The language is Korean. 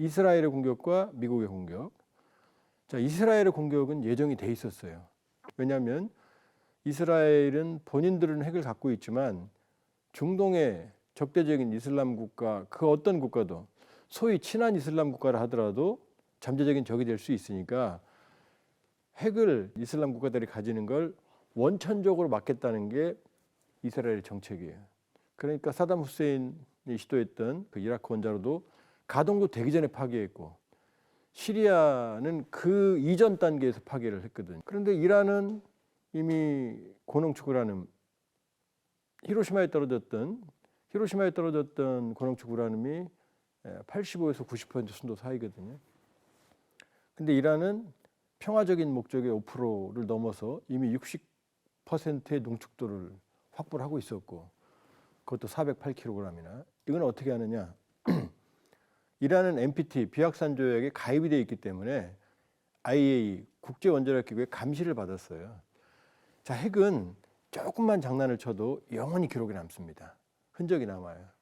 이스라엘의 공격과 미국의 공격. 자, 이스라엘의 공격은 예정이 돼 있었어요. 왜냐하면 이스라엘은 본인들은 핵을 갖고 있지만 중동의 적대적인 이슬람 국가 그 어떤 국가도 소위 친한 이슬람 국가라 하더라도 잠재적인 적이 될 수 있으니까 핵을 이슬람 국가들이 가지는 걸 원천적으로 막겠다는 게 이스라엘의 정책이에요. 그러니까 사담 후세인이 시도했던 그 이라크 원자로도 가동도 되기 전에 파괴했고 시리아는 그 이전 단계에서 파괴를 했거든요. 그런데 이란은 이미 고농축 우라늄 히로시마에 떨어졌던 히로시마에 떨어졌던 고농축 우라늄이 85에서 90% 순도 사이거든요. 근데 이란은 평화적인 목적의 5%를 넘어서 이미 60%의 농축도를 확보를 하고 있었고 그것도 408kg이나 이건 어떻게 하느냐? 이란은 NPT 비확산 조약에 가입이 되어 있기 때문에 IAEA 국제 원자력 기구의 감시를 받았어요. 자, 핵은 조금만 장난을 쳐도 영원히 기록에 남습니다. 흔적이 남아요.